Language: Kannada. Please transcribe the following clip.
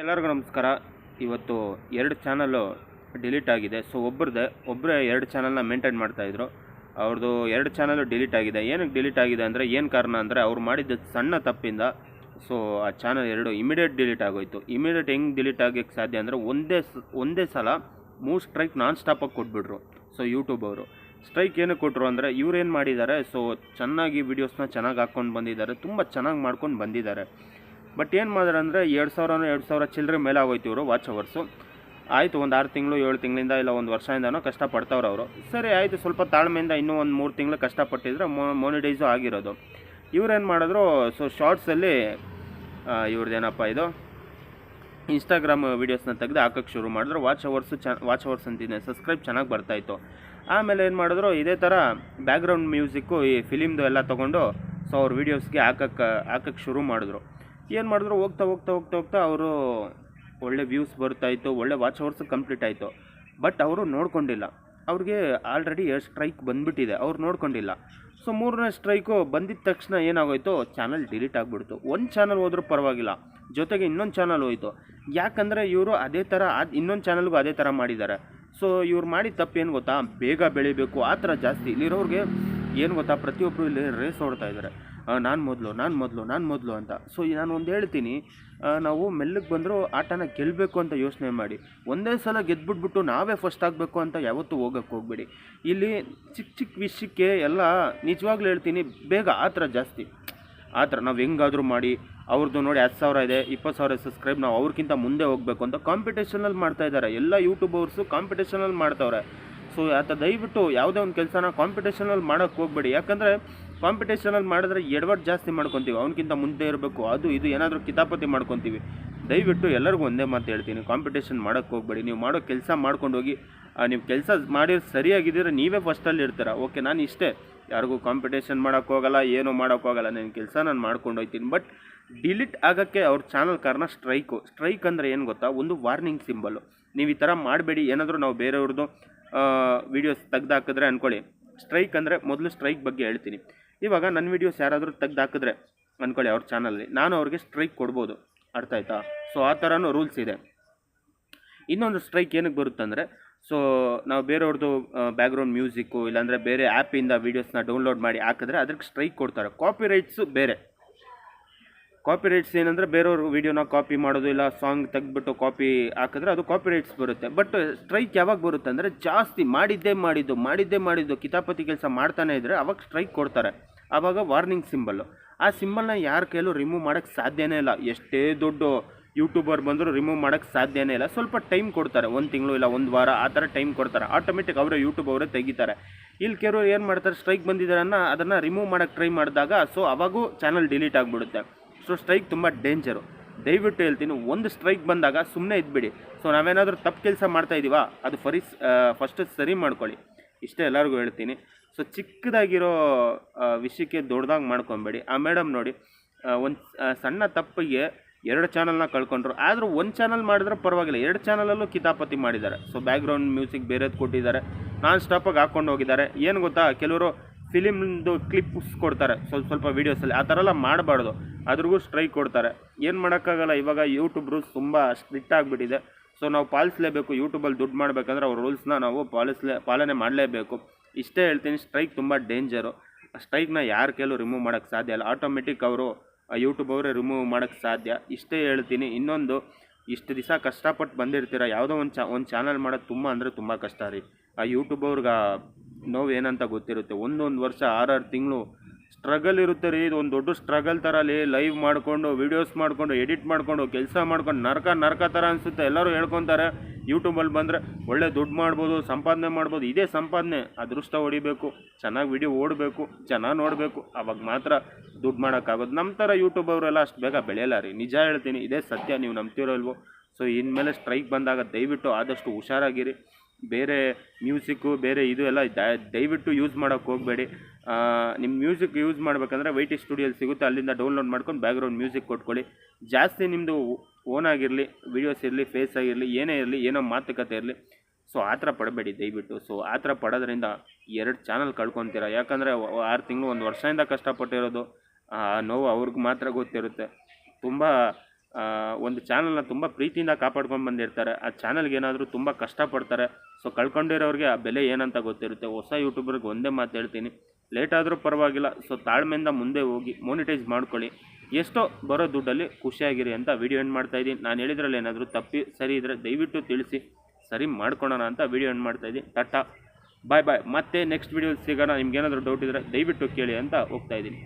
ಎಲ್ಲರಿಗೂ ನಮಸ್ಕಾರ. ಇವತ್ತು ಎರಡು ಚಾನಲ್ಲು ಡಿಲೀಟ್ ಆಗಿದೆ. ಸೊ ಒಬ್ಬರದೇ ಒಬ್ಬರೇ ಎರಡು ಚಾನಲ್ನ ಮೇಂಟೈನ್ ಮಾಡ್ತಾಯಿದ್ರು ಅವ್ರದ್ದು ಎರಡು ಚಾನಲ್ಲು ಡಿಲೀಟ್ ಆಗಿದೆ. ಏನಕ್ಕೆ ಡಿಲೀಟ್ ಆಗಿದೆ ಅಂದರೆ, ಏನು ಕಾರಣ ಅಂದರೆ, ಅವ್ರು ಮಾಡಿದ್ದ ಸಣ್ಣ ತಪ್ಪಿಂದ ಸೊ ಆ ಚಾನಲ್ ಎರಡು ಇಮಿಡಿಯೇಟ್ ಡಿಲೀಟ್ ಆಗೋಯ್ತು. ಇಮಿಡಿಯೇಟ್ ಹೆಂಗೆ ಡಿಲೀಟ್ ಆಗೋಕ್ಕೆ ಸಾಧ್ಯ ಅಂದರೆ, ಒಂದೇ ಒಂದೇ ಸಲ ಮೂರು ಸ್ಟ್ರೈಕ್ ನಾನ್ ಸ್ಟಾಪಾಗಿ ಕೊಟ್ಬಿಟ್ರು ಸೊ ಯೂಟ್ಯೂಬ್ ಅವರು. ಸ್ಟ್ರೈಕ್ ಏನಕ್ಕೆ ಕೊಟ್ಟರು ಅಂದರೆ ಇವ್ರು ಏನು ಮಾಡಿದ್ದಾರೆ ಸೊ ಚೆನ್ನಾಗಿ ವೀಡಿಯೋಸ್ನ ಚೆನ್ನಾಗಿ ಹಾಕ್ಕೊಂಡು ಬಂದಿದ್ದಾರೆ, ತುಂಬ ಚೆನ್ನಾಗಿ ಮಾಡ್ಕೊಂಡು ಬಂದಿದ್ದಾರೆ. ಬಟ್ ಏನು ಮಾಡಿದ್ರೆ ಅಂದರೆ ಎರಡು ಸಾವಿರನೋ ಎರಡು ಸಾವಿರ ಚಿಲ್ಲರೆ ಮೇಲೆ ಆಗೋಯ್ತು ಇವರು ವಾಚ್ ಅವರ್ಸು ಆಯಿತು, ಒಂದು ಆರು ತಿಂಗಳು, ಏಳು ತಿಂಗಳಿಂದ ಇಲ್ಲ ಒಂದು ವರ್ಷದಿಂದನೋ ಕಷ್ಟಪಡ್ತವ್ರು ಅವರು. ಸರಿ, ಆಯಿತು, ಸ್ವಲ್ಪ ತಾಳ್ಮೆಯಿಂದ ಇನ್ನೂ ಒಂದು ಮೂರು ತಿಂಗಳು ಕಷ್ಟಪಟ್ಟಿದ್ರೆ ಮೊ ಮೊನಿಟೈಸು ಆಗಿರೋದು. ಇವ್ರೇನು ಮಾಡಿದ್ರು ಸೊ ಶಾರ್ಟ್ಸಲ್ಲಿ ಇವ್ರದ್ದೇನಪ್ಪ ಇದು ಇನ್ಸ್ಟಾಗ್ರಾಮ್ ವೀಡಿಯೋಸ್ನ ತೆಗೆದು ಹಾಕೋಕ್ಕೆ ಶುರು ಮಾಡಿದ್ರು. ವಾಚ್ ಅವರ್ಸು ಚ ವಾಚ್ ಅವರ್ಸ್ ಅಂತಿದ್ದೆ. ಸಬ್ಸ್ಕ್ರೈಬ್ ಚೆನ್ನಾಗಿ ಬರ್ತಾಯಿತ್ತು ಆಮೇಲೆ ಏನು ಮಾಡಿದ್ರು, ಇದೇ ಥರ ಬ್ಯಾಕ್ಗ್ರೌಂಡ್ ಮ್ಯೂಸಿಕ್ಕು ಈ ಫಿಲಿಮ್ದು ಎಲ್ಲ ತೊಗೊಂಡು ಸೊ ಅವ್ರ ವೀಡಿಯೋಸ್ಗೆ ಹಾಕಕ್ಕೆ ಹಾಕಕ್ಕೆ ಶುರು ಮಾಡಿದ್ರು. ಏನು ಮಾಡಿದ್ರು ಹೋಗ್ತಾ ಹೋಗ್ತಾ ಹೋಗ್ತಾ ಹೋಗ್ತಾ ಅವರು ಒಳ್ಳೆ ವ್ಯೂಸ್ ಬರ್ತಾಯಿತ್ತು ಒಳ್ಳೆ ವಾಚ್ ಅವರ್ಸ್ ಕಂಪ್ಲೀಟ್ ಆಯಿತು. ಬಟ್ ಅವರು ನೋಡ್ಕೊಂಡಿಲ್ಲ. ಅವ್ರಿಗೆ ಆಲ್ರೆಡಿ ಎರಡು ಸ್ಟ್ರೈಕ್ ಬಂದುಬಿಟ್ಟಿದೆ. ಅವ್ರು ನೋಡ್ಕೊಂಡಿಲ್ಲ. ಸೊ ಮೂರನೇ ಸ್ಟ್ರೈಕು ಬಂದಿದ ತಕ್ಷಣ ಏನಾಗೋಯ್ತು? ಚಾನಲ್ ಡಿಲೀಟ್ ಆಗಿಬಿಡ್ತು. ಒಂದು ಚಾನಲ್ ಹೋದ್ರೂ ಪರವಾಗಿಲ್ಲ. ಜೊತೆಗೆ ಇನ್ನೊಂದು ಚಾನಲ್ ಹೋಯಿತು. ಯಾಕಂದರೆ ಇವರು ಅದೇ ಥರ ಅದು ಇನ್ನೊಂದು ಚಾನಲ್ಗೂ ಅದೇ ಥರ ಮಾಡಿದ್ದಾರೆ. ಸೊ ಇವ್ರು ಮಾಡಿದ ತಪ್ಪು ಏನು ಗೊತ್ತಾ? ಬೇಗ ಬೆಳಿಬೇಕು. ಆ ಥರ ಜಾಸ್ತಿ. ಇಲ್ಲಿರೋರಿಗೆ ಏನು ಗೊತ್ತಾ? ಪ್ರತಿಯೊಬ್ಬರು ಇಲ್ಲಿ ರೇಸ್ ಓಡ್ತಾ ಇದ್ದಾರೆ ನಾನು ಮೊದಲು ನಾನು ಮೊದಲು ನಾನು ಮೊದಲು ಅಂತ. ಸೊ ನಾನು ಒಂದು ಹೇಳ್ತೀನಿ ನಾವು ಮೆಲ್ಲಗೆ ಬಂದರೂ ಆಟನ ಗೆಲ್ಲಬೇಕು ಅಂತ ಯೋಚನೆ ಮಾಡಿ. ಒಂದೇ ಸಲ ಗೆದ್ಬಿಟ್ಬಿಟ್ಟು ನಾವೇ ಫಸ್ಟ್ ಆಗಬೇಕು ಅಂತ ಯಾವತ್ತೂ ಹೋಗಕ್ಕೆ ಹೋಗಬೇಡಿ. ಇಲ್ಲಿ ಚಿಕ್ಕ ಚಿಕ್ಕ ವಿಷಯಕ್ಕೆ ಎಲ್ಲ ನಿಜವಾಗ್ಲೂ ಹೇಳ್ತೀನಿ, ಬೇಗ ಆ ಥರ ಜಾಸ್ತಿ. ಆ ಥರ ನಾವು ಹೆಂಗಾದರೂ ಮಾಡಿ ಅವ್ರದ್ದು ನೋಡಿ ಹತ್ತು ಸಾವಿರ ಇದೆ, ಇಪ್ಪತ್ತು ಸಾವಿರ ಸಬ್ಸ್ಕ್ರೈಬ್ ನಾವು ಅವ್ರಿಗಿಂತ ಮುಂದೆ ಹೋಗಬೇಕು ಅಂತ ಕಾಂಪಿಟೇಷನಲ್ಲಿ ಮಾಡ್ತಾ ಇದ್ದಾರೆ ಎಲ್ಲ ಯೂಟ್ಯೂಬರ್ಸು ಕಾಂಪಿಟೇಷನಲ್ಲಿ ಮಾಡ್ತಾವ್ರೆ. ಸೊ ಆತ ದಯವಿಟ್ಟು ಯಾವುದೇ ಒಂದು ಕೆಲಸನ ಕಾಂಪಿಟೇಷನಲ್ಲಿ ಮಾಡೋಕ್ಕೆ ಹೋಗ್ಬೇಡಿ. ಯಾಕಂದರೆ ಕಾಂಪಿಟೇಷನಲ್ಲಿ ಮಾಡಿದ್ರೆ ಎಡವಟ್ಟು ಜಾಸ್ತಿ ಮಾಡ್ಕೊತೀವಿ. ಅವನಕ್ಕಿಂತ ಮುಂದೆ ಇರಬೇಕು. ಅದು, ಇದು ಏನಾದರೂ ಕಿತಾಪತಿ ಮಾಡ್ಕೊತೀವಿ. ದಯವಿಟ್ಟು ಎಲ್ಲರಿಗೂ ಒಂದೇ ಮಾತು ಹೇಳ್ತೀನಿ. ಕಾಂಪಿಟೇಷನ್ ಮಾಡೋಕ್ಕೆ ಹೋಗ್ಬೇಡಿ. ನೀವು ಮಾಡೋ ಕೆಲಸ ಮಾಡ್ಕೊಂಡು ಹೋಗಿ ನೀವು ಕೆಲಸ ಮಾಡಿರೋ ಸರಿಯಾಗಿದ್ದರೆ, ನೀವೇ ಫಸ್ಟಲ್ಲಿ ಇರ್ತೀರ. ಓಕೆ ನಾನು ಇಷ್ಟೇ. ಯಾರಿಗೂ ಕಾಂಪಿಟೇಷನ್ ಮಾಡೋಕ್ಕೆ ಹೋಗಲ್ಲ, ಏನೂ ಮಾಡೋಕ್ಕೋಗಲ್ಲ ನನ್ನ ಕೆಲಸ ನಾನು ಮಾಡ್ಕೊಂಡು ಹೋಗ್ತೀನಿ. ಬಟ್ ಡಿಲೀಟ್ ಆಗೋಕ್ಕೆ ಅವ್ರ ಚಾನಲ್ ಕಾರಣ ಸ್ಟ್ರೈಕು ಸ್ಟ್ರೈಕ್ ಅಂದರೆ ಏನು ಗೊತ್ತಾ? ಒಂದು ವಾರ್ನಿಂಗ್ ಸಿಂಬಲ್ಲು ನೀವು ಈ ಥರ ಮಾಡಬೇಡಿ. ಏನಾದರೂ ನಾವು ಬೇರೆಯವ್ರದ್ದು ವೀಡಿಯೋಸ್ ತೆಗ್ದಾಕಿದ್ರೆ ಅಂದ್ಕೊಳ್ಳಿ ಸ್ಟ್ರೈಕ್ ಅಂದರೆ ಮೊದಲು ಸ್ಟ್ರೈಕ್ ಬಗ್ಗೆ ಹೇಳ್ತೀನಿ. ಇವಾಗ ನನ್ನ ವೀಡಿಯೋಸ್ ಯಾರಾದರೂ ತೆಗ್ದಾಕಿದ್ರೆ ಅಂದ್ಕೊಳ್ಳಿ ಅವ್ರ ಚಾನಲ್ಲಿ ನಾನು ಅವ್ರಿಗೆ ಸ್ಟ್ರೈಕ್ ಕೊಡ್ಬೋದು. ಅರ್ಥ ಆಯ್ತಾ? ಸೊ ಆ ಥರನೂ ರೂಲ್ಸ್ ಇದೆ. ಇನ್ನೊಂದು ಸ್ಟ್ರೈಕ್ ಏನಕ್ಕೆ ಬರುತ್ತಂದರೆ ಸೊ ನಾವು ಬೇರೆಯವ್ರದ್ದು ಬ್ಯಾಕ್ಗ್ರೌಂಡ್ ಮ್ಯೂಸಿಕ್ಕು ಇಲ್ಲಾಂದರೆ ಬೇರೆ ಆ್ಯಪಿಂದ ವೀಡಿಯೋಸ್ನ ಡೌನ್ಲೋಡ್ ಮಾಡಿ ಹಾಕಿದ್ರೆ ಅದಕ್ಕೆ ಸ್ಟ್ರೈಕ್ ಕೊಡ್ತಾರೆ. ಕಾಪಿ ರೈಟ್ಸು ಬೇರೆ. ಕಾಪಿ ರೈಟ್ಸ್ ಏನಂದರೆ ಬೇರೆಯವ್ರ ವೀಡಿಯೋನ ಕಾಪಿ ಮಾಡೋದು ಇಲ್ಲ ಸಾಂಗ್ ತೆಗೆದ್ಬಿಟ್ಟು ಕಾಪಿ ಹಾಕಿದ್ರೆ ಅದು ಕಾಪಿ ರೈಟ್ಸ್ ಬರುತ್ತೆ. ಬಟ್ ಸ್ಟ್ರೈಕ್ ಯಾವಾಗ ಬರುತ್ತೆ ಅಂದರೆ ಜಾಸ್ತಿ ಮಾಡಿದ್ದೇ ಮಾಡಿದ್ದು ಮಾಡಿದ್ದೇ ಮಾಡಿದ್ದು, ಕಿತಾಪತಿ ಕೆಲಸ ಮಾಡ್ತಾನೆ ಇದ್ದರೆ ಅವಾಗ ಸ್ಟ್ರೈಕ್ ಕೊಡ್ತಾರೆ. ಆವಾಗ ವಾರ್ನಿಂಗ್ ಸಿಂಬಲ್ಲು ಆ ಸಿಂಬಲ್ನ ಯಾರ ಕೈಲೂ ರಿಮೂವ್ ಮಾಡೋಕ್ಕೆ ಸಾಧ್ಯನೇ ಇಲ್ಲ. ಎಷ್ಟೇ ದೊಡ್ಡ ಯೂಟ್ಯೂಬರ್ ಬಂದರೂ ರಿಮೂವ್ ಮಾಡೋಕ್ಕೆ ಸಾಧ್ಯನೇ ಇಲ್ಲ. ಸ್ವಲ್ಪ ಟೈಮ್ ಕೊಡ್ತಾರೆ. ಒಂದು ತಿಂಗಳು ಇಲ್ಲ, ಒಂದು ವಾರ ಆ ಥರ ಟೈಮ್ ಕೊಡ್ತಾರೆ. ಆಟೋಮೆಟಿಕ್ ಅವರೇ ಯೂಟ್ಯೂಬ್ ಅವರೇ ತೆಗಿತಾರೆ. ಇಲ್ಲಿ ಕೆಲವರು ಏನು ಮಾಡ್ತಾರೆ ಸ್ಟ್ರೈಕ್ ಬಂದಿದ್ದಾರೆ ಅನ್ನೋ ಅದನ್ನು ರಿಮೂವ್ ಮಾಡೋಕ್ಕೆ ಟ್ರೈ ಮಾಡಿದಾಗ ಸೊ ಅವಾಗೂ ಚಾನಲ್ ಡಿಲೀಟ್ ಆಗಿಬಿಡುತ್ತೆ. ಸೊ ಸ್ಟ್ರೈಕ್ ತುಂಬ ಡೇಂಜರು ದಯವಿಟ್ಟು ಹೇಳ್ತೀನಿ, ಒಂದು ಸ್ಟ್ರೈಕ್ ಬಂದಾಗ ಸುಮ್ಮನೆ ಇದ್ಬಿಡಿ. ಸೊ ನಾವೇನಾದರೂ ತಪ್ಪು ಕೆಲಸ ಮಾಡ್ತಾ ಇದ್ದೀವಾ ಅದು ಫರಿ ಫಸ್ಟ್ ಸರಿ ಮಾಡ್ಕೊಳ್ಳಿ. ಇಷ್ಟೇ ಎಲ್ಲರಿಗೂ ಹೇಳ್ತೀನಿ. ಸೊ ಚಿಕ್ಕದಾಗಿರೋ ವಿಷಯಕ್ಕೆ ದೊಡ್ಡದಾಗಿ ಮಾಡ್ಕೊಬೇಡಿ. ಆ ಮೇಡಮ್ ನೋಡಿ ಒಂದು ಸಣ್ಣ ತಪ್ಪಿಗೆ ಎರಡು ಚಾನಲ್ನ ಕಳ್ಕೊಂಡ್ರು. ಆದರೂ ಒಂದು ಚಾನಲ್ ಮಾಡಿದ್ರೆ ಪರವಾಗಿಲ್ಲ. ಎರಡು ಚಾನಲಲ್ಲೂ ಕಿತಾಪತಿ ಮಾಡಿದ್ದಾರೆ. ಸೊ ಬ್ಯಾಕ್ಗ್ರೌಂಡ್ ಮ್ಯೂಸಿಕ್ ಬೇರೆದು ಕೊಟ್ಟಿದ್ದಾರೆ. ನಾನ್ ಸ್ಟಾಪಾಗಿ ಹಾಕ್ಕೊಂಡು ಹೋಗಿದ್ದಾರೆ. ಏನು ಗೊತ್ತಾ? ಕೆಲವರು ಫಿಲಿಮ್ದು ಕ್ಲಿಪ್ಸ್ ಕೊಡ್ತಾರೆ. ಸ್ವಲ್ಪ ಸ್ವಲ್ಪ ವೀಡಿಯೋಸಲ್ಲಿ ಆ ಥರ ಎಲ್ಲ ಮಾಡಬಾರ್ದು. ಅದ್ರಿಗೂ ಸ್ಟ್ರೈಕ್ ಕೊಡ್ತಾರೆ. ಏನು ಮಾಡೋಕ್ಕಾಗಲ್ಲ, ಇವಾಗ ಯೂಟ್ಯೂಬ್ರು ತುಂಬ ಸ್ಟ್ರಿಕ್ಟ್ ಆಗಿಬಿಟ್ಟಿದೆ. ಸೊ ನಾವು ಪಾಲಿಸಲೇಬೇಕು, ಯೂಟ್ಯೂಬಲ್ಲಿ ದುಡ್ಡು ಮಾಡಬೇಕಂದ್ರೆ ಅವ್ರ ರೂಲ್ಸ್ನ ನಾವು ಪಾಲಿಸಲೇ, ಪಾಲನೆ ಮಾಡಲೇಬೇಕು. ಇಷ್ಟೇ ಹೇಳ್ತೀನಿ, ಸ್ಟ್ರೈಕ್ ತುಂಬ ಡೇಂಜರು. ಸ್ಟ್ರೈಕ್ನ ಯಾರ ಕೈಲೂ ರಿಮೂವ್ ಮಾಡೋಕ್ಕೆ ಸಾಧ್ಯ ಇಲ್ಲ. ಆಟೋಮೆಟಿಕ್ ಅವರು ಯೂಟ್ಯೂಬ್ ಅವರೇ ರಿಮೂವ್ ಮಾಡೋಕ್ಕೆ ಸಾಧ್ಯ. ಇಷ್ಟೇ ಹೇಳ್ತೀನಿ, ಇನ್ನೊಂದು, ಇಷ್ಟು ದಿವಸ ಕಷ್ಟಪಟ್ಟು ಬಂದಿರ್ತೀರ, ಯಾವುದೋ ಒಂದು ಚಾ ಒಂದು ಚಾನಲ್ ಮಾಡೋದು ತುಂಬ ಅಂದರೆ ತುಂಬ ಕಷ್ಟ ರೀ. ಆ ಯೂಟ್ಯೂಬ್ ಅವ್ರಿಗೆ ನೋವು ಏನಂತ ಗೊತ್ತಿರುತ್ತೆ. ಒಂದೊಂದು ವರ್ಷ, ಆರಾರು ತಿಂಗಳು ಸ್ಟ್ರಗಲ್ ಇರುತ್ತೆ ರೀ. ಇದು ಒಂದು ದೊಡ್ಡ ಸ್ಟ್ರಗಲ್ ಥರ ಅಲ್ಲಿ ಲೈವ್ ಮಾಡಿಕೊಂಡು ವೀಡಿಯೋಸ್ ಮಾಡಿಕೊಂಡು ಎಡಿಟ್ ಮಾಡಿಕೊಂಡು, ಕೆಲಸ ಮಾಡ್ಕೊಂಡು, ನರಕ ನರಕ ಥರ ಅನಿಸುತ್ತೆ. ಎಲ್ಲರೂ ಹೇಳ್ಕೊತಾರೆ ಯೂಟ್ಯೂಬಲ್ಲಿ ಬಂದರೆ ಒಳ್ಳೆ ದುಡ್ಡು ಮಾಡ್ಬೋದು, ಸಂಪಾದನೆ ಮಾಡ್ಬೋದು. ಇದೇ ಸಂಪಾದನೆ. ಅದೃಷ್ಟ ಹೊಡಿಬೇಕು. ಚೆನ್ನಾಗಿ ವಿಡಿಯೋ ಓಡಬೇಕು, ಚೆನ್ನಾಗಿ ನೋಡಬೇಕು. ಅವಾಗ ಮಾತ್ರ ದುಡ್ಡು ಮಾಡೋಕ್ಕಾಗೋದು. ನಮ್ಮ ಥರ ಯೂಟ್ಯೂಬ್ ಅವರೆಲ್ಲ ಅಷ್ಟು ಬೇಗ ಬೆಳೆಯಲ್ಲ ರೀ. ನಿಜ ಹೇಳ್ತೀನಿ, ಇದೇ ಸತ್ಯ. ನೀವು ನಂಬ್ತಿರೋ ಇಲ್ವೋ? ಸೊ ಇನ್ಮೇಲೆ ಸ್ಟ್ರೈಕ್ ಬಂದಾಗ ದಯವಿಟ್ಟು ಆದಷ್ಟು ಹುಷಾರಾಗಿರಿ. ಬೇರೆ ಮ್ಯೂಸಿಕ್ಕು, ಬೇರೆ ಇದು ಎಲ್ಲ ದಯವಿಟ್ಟು ಯೂಸ್ ಮಾಡೋಕ್ಕೆ ಹೋಗಬೇಡಿ. ನಿಮ್ಮ ಮ್ಯೂಸಿಕ್ ಯೂಸ್ ಮಾಡಬೇಕಂದ್ರೆ ವೈಟಿ ಸ್ಟುಡಿಯೋಲ್ಲಿ ಸಿಗುತ್ತೆ, ಅಲ್ಲಿಂದ ಡೌನ್ಲೋಡ್ ಮಾಡ್ಕೊಂಡು ಬ್ಯಾಕ್ಗ್ರೌಂಡ್ ಮ್ಯೂಸಿಕ್ ಕೊಟ್ಕೊಳ್ಳಿ. ಜಾಸ್ತಿ ನಿಮ್ಮದು ಓನ್ ಆಗಿರಲಿ, ವೀಡಿಯೋಸ್ ಇರಲಿ, ಫೇಸ್ ಆಗಿರಲಿ, ಏನೇ ಇರಲಿ, ಏನೋ ಮಾತುಕತೆ ಇರಲಿ, ಸೊ ಆ ಥರ ಪಡಬೇಡಿ ದಯವಿಟ್ಟು. ಸೊ ಆ ಥರ ಪಡೋದ್ರಿಂದ ಎರಡು ಚಾನಲ್ ಕಳ್ಕೊತೀರ. ಯಾಕಂದರೆ ಆರು ತಿಂಗಳು, ಒಂದು ವರ್ಷದಿಂದ ಕಷ್ಟಪಟ್ಟಿರೋದು ನೋವು ಅವ್ರಿಗೆ ಮಾತ್ರ ಗೊತ್ತಿರುತ್ತೆ. ತುಂಬ ಒಂದು ಚಾನಲ್ನ ತುಂಬ ಪ್ರೀತಿಯಿಂದ ಕಾಪಾಡ್ಕೊಂಡು ಬಂದಿರ್ತಾರೆ. ಆ ಚಾನಲ್ಗೆ ಏನಾದರೂ ತುಂಬ ಕಷ್ಟಪಡ್ತಾರೆ. ಸೊ ಕಳ್ಕೊಂಡಿರೋರಿಗೆ ಆ ಬೆಲೆ ಏನಂತ ಗೊತ್ತಿರುತ್ತೆ. ಹೊಸ ಯೂಟ್ಯೂಬರ್ಗೆ ಒಂದೇ ಮಾತು ಹೇಳ್ತೀನಿ. ಲೇಟ್ ಆದರೂ ಪರವಾಗಿಲ್ಲ. ಸೊ ತಾಳ್ಮೆಯಿಂದ ಮುಂದೆ ಹೋಗಿ ಮೋನಿಟೈಸ್ ಮಾಡ್ಕೊಳ್ಳಿ. ಎಷ್ಟೋ ಬರೋ ದುಡ್ಡಲ್ಲಿ ಖುಷಿಯಾಗಿರಿ ಅಂತ ವಿಡಿಯೋ ಎಂಡ್ ಮಾಡ್ತಾ ಇದ್ದೀನಿ. ನಾನು ಹೇಳಿದ್ರಲ್ಲಿ ಏನಾದರೂ ತಪ್ಪಿ, ಸರಿ ಇದ್ದರೆ ದಯವಿಟ್ಟು ತಿಳಿಸಿ. ಸರಿ ಮಾಡ್ಕೊಳ್ಳೋಣ ಅಂತ ವಿಡಿಯೋ ಎಂಡ್ ಮಾಡ್ತಾ ಇದ್ದೀನಿ. ಟಾಟಾ. ಬಾಯ್ ಬಾಯ್ ಮತ್ತೆ ನೆಕ್ಸ್ಟ್ ವಿಡಿಯೋ ಸಿಗೋಣ. ನಿಮ್ಗೇನಾದರೂ ಡೌಟ್ ಇದ್ದರೆ ದಯವಿಟ್ಟು ಕೇಳಿ ಅಂತ ಹೋಗ್ತಾ ಇದ್ದೀನಿ.